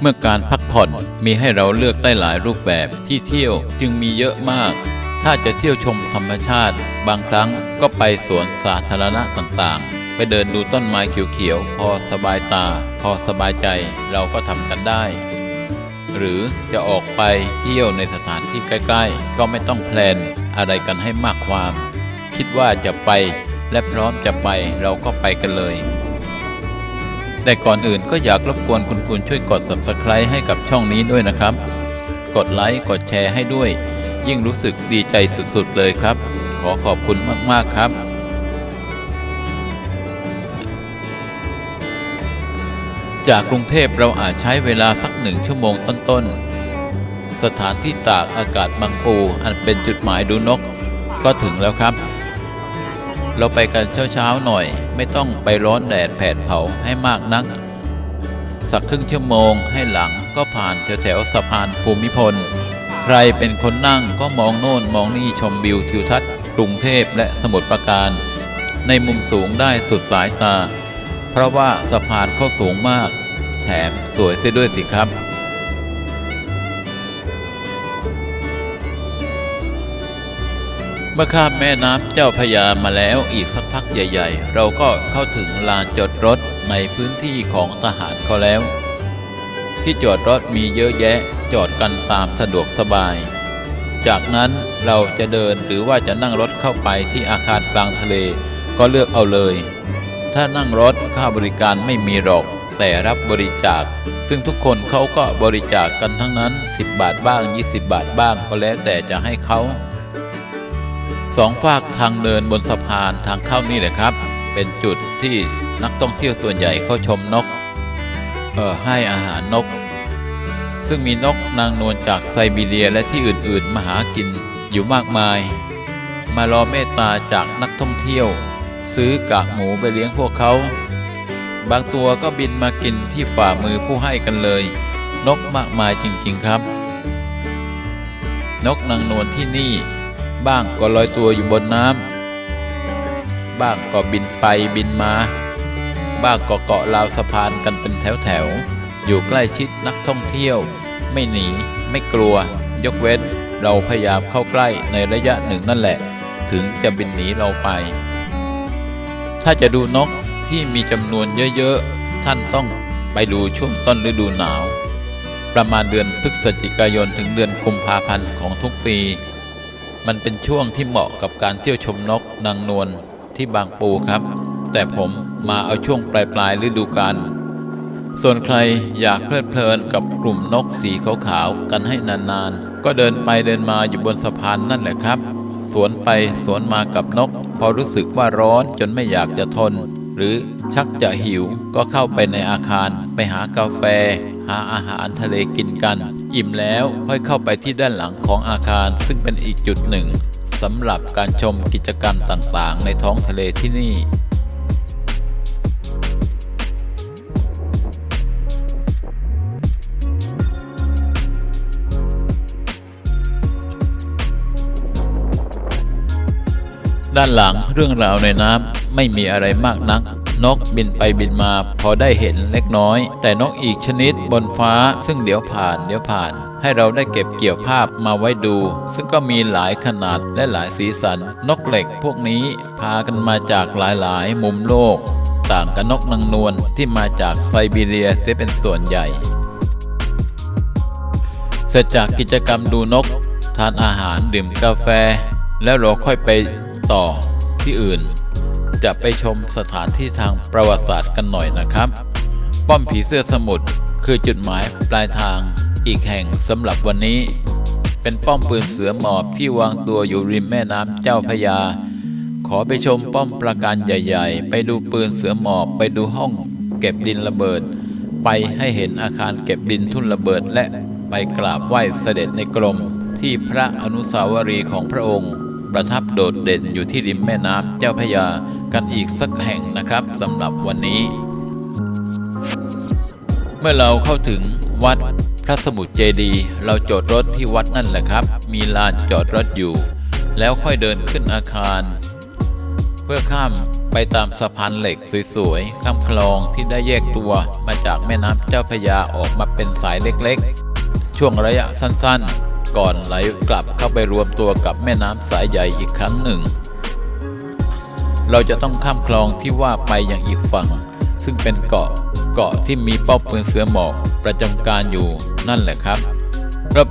เมื่อการพักผ่อนมีให้เราเลือกได้หลายรูปแบบที่เที่ยวจึงมีเยอะมาก ถ้าจะเที่ยวชมธรรมชาติ บางครั้งก็ไปสวนสาธารณะต่างๆ ไปเดินดูต้นไม้เขียวๆ พอสบายตา พอสบายใจเราก็ทำกันได้ หรือจะออกไปเที่ยวในสถานที่ใกล้ๆ ก็ไม่ต้องแพลนอะไรกันให้มากความ คิดว่าจะไปและพร้อมจะไปเราก็ไปกันเลย แต่ก่อนอื่นก็อยากรบกวนคุณคุณช่วยกด subscribe ให้กับช่องนี้ด้วยนะครับ กดไลค์กดแชร์ให้ด้วย ยิ่งรู้สึกดีใจสุดๆเลยครับ ขอขอบคุณมากๆครับ จากกรุงเทพเราอาจใช้เวลาสักหนึ่งชั่วโมงต้นๆ สถานที่ตากอากาศบางปู อันเป็นจุดหมายดูนก ก็ถึงแล้วครับ เราไปกันเช้าๆหน่อย ไม่ต้องไปร้อนแดดแผดเผาให้มากนัก สักครึ่งชั่วโมงให้หลังก็ผ่านแถวๆสะพานภูมิพล ใครเป็นคนนั่งก็มองโน่นมองนี่ชมวิวทิวทัศน์กรุงเทพและสมุทรปราการ ในมุมสูงได้สุดสายตา เพราะว่าสะพานเขาสูงมาก แถมสวยเสียด้วยสิครับ มื่อข้ามแม่น้ำเจ้าพยามาแล้วอีกสักพักใหญ่ ๆ เราก็เข้าถึงลานจอดรถในพื้นที่ของทหารเขาแล้ว ที่จอดรถมีเยอะแยะจอดกันตามสะดวกสบาย จากนั้นเราจะเดินหรือว่าจะนั่งรถเข้าไปที่อาคารกลางทะเลก็เลือกเอาเลย ถ้านั่งรถค่าบริการไม่มีหรอก แต่รับบริจาค ซึ่งทุกคนเขาก็บริจาคกันทั้งนั้น 10 บาทบ้าง 20 บาทบ้างก็แล้วแต่จะให้เขา สองฝากทางเดินบนสะพานทางเข้านี่แหละครับ เป็นจุดที่นักท่องเที่ยวส่วนใหญ่เข้าชมนก เอ่อให้อาหารนก ซึ่งมีนกนางนวลจากไซบีเรียและที่อื่นๆมาหากินอยู่มากมาย มารอเมตตาจากนักท่องเที่ยว ซื้อกากหมูไปเลี้ยงพวกเขา บางตัวก็บินมากินที่ฝ่ามือผู้ให้กันเลย นกมากมายจริงๆครับ นกนางนวลที่นี่ บ้างก็ลอยตัวอยู่บนน้ำบ้างก็บินไปบินมา บ้างก็เกาะราวสะพานกันเป็นแถวๆอยู่ใกล้ชิดนักท่องเที่ยว ไม่หนี ไม่กลัว ยกเว้น เราพยายามเข้าใกล้ในระยะหนึ่งนั่นแหละ ถึงจะบินหนีเราไป ถ้าจะดูนกที่มีจำนวนเยอะๆ ท่านต้องไปดูช่วงต้นฤดูหนาว ประมาณเดือนพฤศจิกายนถึงเดือนกุมภาพันธ์ของทุกปี มันเป็นช่วงที่เหมาะกับการเที่ยวชมนกนางนวลที่บางปูครับ แต่ผมมาเอาช่วงปลายปลายๆฤดูกาลส่วนใครอยากเพลิดเพลินกับกลุ่มนกสีขาวๆกันให้นานๆ ก็เดินไปเดินมาอยู่บนสะพานนั่นแหละครับ สวนไปสวนมากับนก พอรู้สึกว่าร้อนจนไม่อยากจะทน หรือชักจะหิวก็เข้าไปในอาคาร ไปหากาแฟ หาอาหารทะเลกินกัน อิ่มแล้วค่อยเข้าไปที่ด้านหลังของอาคารซึ่งเป็นอีกจุดหนึ่งสำหรับการชมกิจกรรมต่างๆ ในท้องทะเลที่นี่ ด้านหลังเรื่องราวในน้ำไม่มีอะไรมากนัก นกบินไปบินมาพอได้เห็นเล็กน้อย แต่นกอีกชนิดบนฟ้า ซึ่งเดี๋ยวผ่านเดี๋ยวผ่าน ให้เราได้เก็บเกี่ยวภาพมาไว้ดู ซึ่งก็มีหลายขนาดและหลายสีสัน นกเหล็กพวกนี้พากันมาจากหลายๆ มุมโลก ต่างกับนกนางนวลที่มาจากไซบีเรียเสียเป็นส่วนใหญ่ เสร็จจากกิจกรรมดูนก ทานอาหารดื่มกาแฟ แล้วเราค่อยไปต่อที่อื่น จะไปชมสถานที่ทางประวัติศาสตร์กันหน่อยนะครับ ป้อมผีเสื้อสมุทรคือจุดหมายปลายทางอีกแห่งสำหรับวันนี้ เป็นป้อมปืนเสือหมอบที่วางตัวอยู่ริมแม่น้ำเจ้าพยา ขอไปชมป้อมปราการใหญ่ๆ ไปดูปืนเสือหมอบไปดูห้องเก็บดินระเบิด ไปให้เห็นอาคารเก็บดินทุ่นระเบิดและไปกราบไหว้เสด็จในกรมที่พระอนุสาวรีย์ของพระองค์ ประทับโดดเด่นอยู่ที่ริมแม่น้ำเจ้าพยา กันอีกสักแห่งนะครับสำหรับวันนี้ เมื่อเราเข้าถึงวัดพระสมุทรเจดีย์เราจอดรถที่วัดนั่นแหละครับ มีลานจอดรถอยู่ แล้วค่อยเดินขึ้นอาคาร เพื่อข้ามไปตามสะพานเหล็กสวยๆ ข้ามคลองที่ได้แยกตัวมาจากแม่น้ำเจ้าพระยาออกมาเป็นสายเล็กๆ ช่วงระยะสั้นๆ ก่อนไหลกลับเข้าไปรวมตัวกับแม่น้ำสายใหญ่อีกครั้งหนึ่ง เราจะต้องข้ามคลองที่ว่าไปยังอีกฝั่ง ซึ่งเป็นเกาะเกาะที่มีป้อมปืนเสือหมอบประจำการอยู่นั่นแหละครับ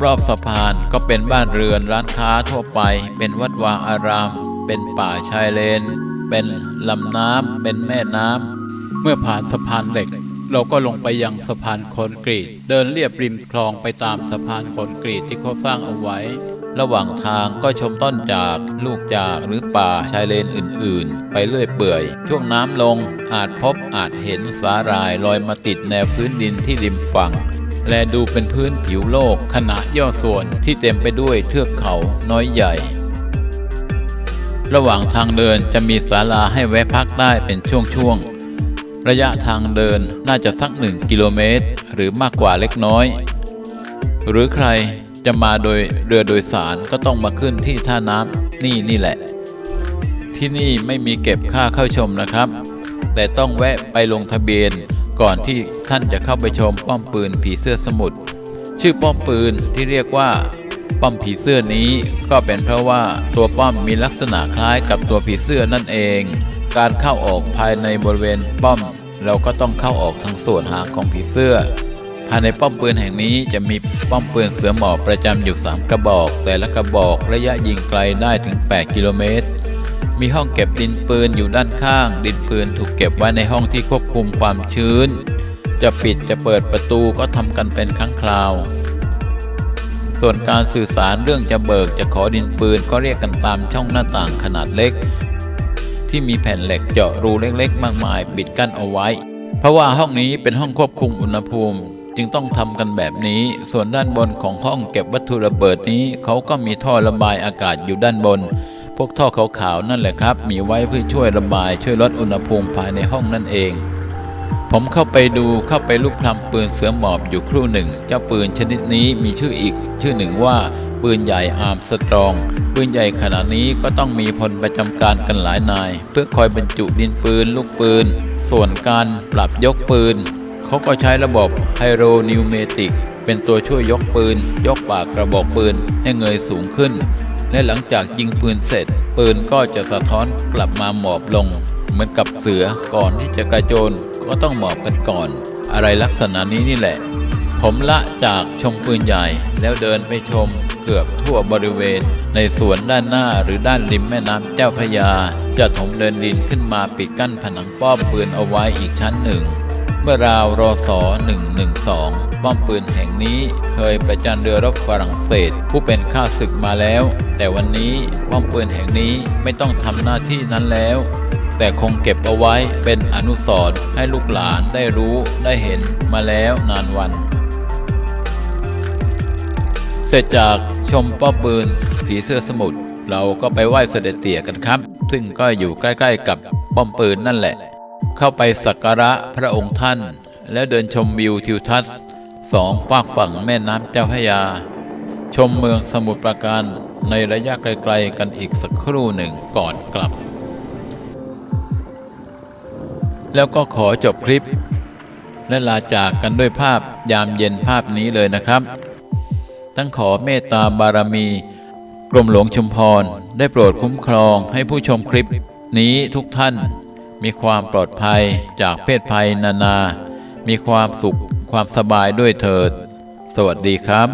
รอบๆสะพานก็เป็นบ้านเรือนร้านค้าทั่วไป เป็นวัดวาอาราม เป็นป่าชายเลน เป็นลำน้ำเป็นแม่น้ำเมื่อผ่านสะพานเหล็ก เราก็ลงไปยังสะพานคอนกรีต เดินเลียบริมคลองไปตามสะพานคอนกรีตที่เขาสร้างเอาไว้ ระหว่างทางก็ชมต้นจาก ลูกจากหรือป่าชายเลนอื่นๆ ไปเรื่อยเปื่อย ช่วงน้ำลงอาจพบอาจเห็นสาหร่ายลอยมาติดแนวพื้นดินที่ริมฝั่ง และดูเป็นพื้นผิวโลกขณะย่อส่วนที่เต็มไปด้วยเทือกเขาน้อยใหญ่ ระหว่างทางเดินจะมีศาลาให้แวะพักได้เป็นช่วงๆระยะทางเดินน่าจะสักหนึ่งกิโลเมตร หรือมากกว่าเล็กน้อย หรือใคร จะมาโดยเรือโดยสารก็ต้องมาขึ้นที่ท่าน้ำนี่นี่แหละ ที่นี่ไม่มีเก็บค่าเข้าชมนะครับ แต่ต้องแวะไปลงทะเบียนก่อนที่ท่านจะเข้าไปชมป้อมปืนผีเสื้อสมุทรชื่อป้อมปืนที่เรียกว่าป้อมผีเสื้อนี้ก็เป็นเพราะว่าตัวป้อมมีลักษณะคล้ายกับตัวผีเสื้อนั่นเอง การเข้าออกภายในบริเวณป้อม เราก็ต้องเข้าออกทางส่วนหางของผีเสื้อ ภายในป้อมปืนแห่งนี้จะมีป้อมปืนเสือหมอบประจำอยู่ 3 กระบอก แต่ละกระบอกระยะยิงไกลได้ถึง 8 กิโลเมตร มีห้องเก็บดินปืนอยู่ด้านข้าง ดินปืนถูกเก็บไว้ในห้องที่ควบคุมความชื้น จะปิดจะเปิดประตูก็ทำกันเป็นครั้งคราว ส่วนการสื่อสารเรื่องจะเบิกจะขอดินปืนก็เรียกกันตามช่องหน้าต่างขนาดเล็ก ที่มีแผ่นเหล็กเจาะรูเล็กๆ มากมาย ปิดกั้นเอาไว้ เพราะว่าห้องนี้เป็นห้องควบคุมอุณหภูมิ จึงต้องทำกันแบบนี้ ส่วนด้านบนของห้องเก็บวัตถุระเบิดนี้เขาก็มีท่อระบายอากาศอยู่ด้านบน พวกท่อขาวๆนั่นแหละครับ มีไว้เพื่อช่วยระบายช่วยลดอุณหภูมิภายในห้องนั่นเอง ผมเข้าไปดูเข้าไปลูกพลำปืนเสือหมอบอยู่ครู่หนึ่ง เจ้าปืนชนิดนี้มีชื่ออีก ชื่อหนึ่งว่าปืนใหญ่อาร์มสตรอง ปืนใหญ่ขนาดนี้ก็ต้องมีพลประจำการกันหลายนาย เพื่อคอยบรรจุดินปืน ลูกปืน ส่วนการปรับยกปืน เขาก็ใช้ระบบไฮโรนิวเมติกเป็นตัวช่วยยกปืน ยกปากกระบอกปืนให้เงยสูงขึ้น และหลังจากยิงปืนเสร็จ ปืนก็จะสะท้อนกลับมาหมอบลง เหมือนกับเสือก่อนที่จะกระโจนก็ต้องหมอบกันก่อน อะไรลักษณะนี้นี่แหละ ผมละจากชมปืนใหญ่แล้วเดินไปชมเกือบทั่วบริเวณ ในสวนด้านหน้าหรือด้านริมแม่น้ำเจ้าพระยา จะถมเดินดินขึ้นมาปิดกั้นผนังป้อมปืนเอาไว้อีกชั้นหนึ่ง มื่อราวรอศ112 ป้อมปืนแห่งนี้เคยประจันเรือรบฝรั่งเศส ผู้เป็นข้าศึกมาแล้ว แต่วันนี้ป้อมปืนแห่งนี้ไม่ต้องทำหน้าที่นั้นแล้ว แต่คงเก็บเอาไว้เป็นอนุสรณ์ให้ลูกหลานได้รู้ได้เห็นมาแล้วนานวัน เสร็จจากชมป้อมปืนผีเสื้อสมุทรเราก็ไปไหว้เสด็จเตี่ยกันครับ ซึ่งก็อยู่ใกล้ ๆ กับป้อมปืนนั่นแหละ เข้าไปสักการะพระองค์ท่าน แล้วเดินชมวิวทิวทัศน์สองฝากฝั่งแม่น้ำเจ้าพระยา ชมเมืองสมุทรปราการในระยะไกลๆกันอีกสักครู่หนึ่งก่อนกลับ แล้วก็ขอจบคลิป และลาจากกันด้วยภาพยามเย็นภาพนี้เลยนะครับ ทั้งขอเมตตาบารมีกรมหลวงชุมพร ได้โปรดคุ้มครองให้ผู้ชมคลิปนี้ทุกท่าน มีความปลอดภัยจากเพศภัยนานา มีความสุขความสบายด้วยเถิด สวัสดีครับ